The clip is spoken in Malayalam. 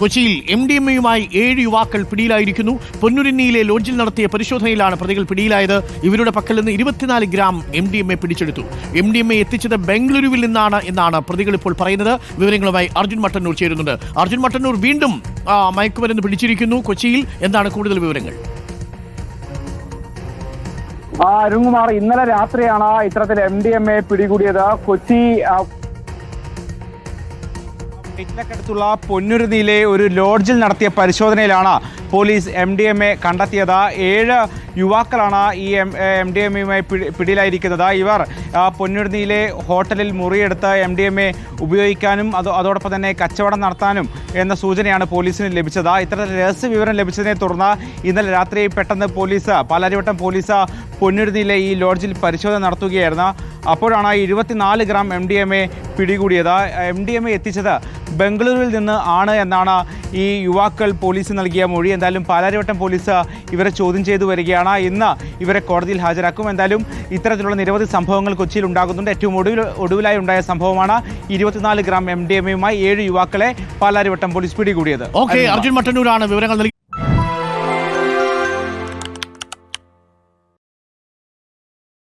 കൊച്ചിയിൽ എം ഡി എം എയുമായി ഏഴ് യുവാക്കൾ പിടിയിലായിരിക്കുന്നു. പൊന്നുരുന്നിയിലെ ലോഡ്ജിൽ നടത്തിയ പരിശോധനയിലാണ് പ്രതികൾ പിടിയിലായത്. ഇവരുടെ പക്കൽ നിന്ന് ഇരുപത്തിനാല് gram M D M A പിടിച്ചെടുത്തു. എം ഡി എം എ എത്തിച്ചത് ബംഗളൂരുവിൽ നിന്നാണ് എന്നാണ് പ്രതികൾ ഇപ്പോൾ പറയുന്നത്. വിവരങ്ങളുമായി അർജുൻ മട്ടന്നൂർ ചേരുന്നുണ്ട്. അർജുൻ മട്ടന്നൂർ വീണ്ടും മയക്കുമരുന്ന് പിടിച്ചിരിക്കുന്നു കൊച്ചിയിൽ. എന്താണ് കൂടുതൽ വിവരങ്ങൾ? അരുൺകുമാർ ഇന്നലെ രാത്രിയാണ് ഇത്തരത്തിൽ എം ഡി എം എ പിടികൂടിയത്. കൊച്ചി ആ, പൊന്നുരുതിയിലെ ഒരു ലോഡ്ജിൽ നടത്തിയ പരിശോധനയിലാണ് police M D M A കണ്ടെത്തിയത്. ഏഴ് യുവാക്കളാണ് ഈ എം എം ഡി എം എയുമായി പിടിയിലായിരിക്കുന്നത്. ഇവർ പൊന്നുരുന്നിയിലെ ഹോട്ടലിൽ മുറിയെടുത്ത് എം ഡി എം എ ഉപയോഗിക്കാനും അത് അതോടൊപ്പം തന്നെ കച്ചവടം നടത്താനും എന്ന സൂചനയാണ് പോലീസിന് ലഭിച്ചത്. ഇത്തരത്തിൽ രഹസ്യ വിവരം ലഭിച്ചതിനെ തുടർന്ന് ഇന്നലെ രാത്രി പെട്ടെന്ന് പോലീസ് പാലാരിവട്ടം പോലീസ് പൊന്നുരുന്നിയിലെ ഈ ലോഡ്ജിൽ പരിശോധന നടത്തുകയായിരുന്നു. അപ്പോഴാണ് ഇരുപത്തിനാല് gram M D M A പിടികൂടിയത്. എം ഡി എം എ എത്തിച്ചത് ബംഗളൂരുവിൽ നിന്ന് ആണ് എന്നാണ് ഈ യുവാക്കൾ പോലീസ് നൽകിയ മൊഴി. എന്തായാലും പാലാരിവട്ടം പോലീസ് ഇവരെ ചോദ്യം ചെയ്തു വരികയാണ്. ഇന്ന് ഇവരെ കോടതിയിൽ ഹാജരാക്കും. എന്തായാലും ഇത്തരത്തിലുള്ള നിരവധി സംഭവങ്ങൾ കൊച്ചിയിൽ ഉണ്ടാകുന്നുണ്ട്. ഏറ്റവും ഒടുവിൽ ഒടുവിലായി ഉണ്ടായ സംഭവമാണ് ഇരുപത്തിനാല് ഗ്രാം എം ഡി എമ്മയുമായി ഏഴ് യുവാക്കളെ പാലാരിവട്ടം പോലീസ് പിടികൂടിയത്. ഓക്കെ അർജുൻ മട്ടന്നൂരാണ് വിവരങ്ങൾ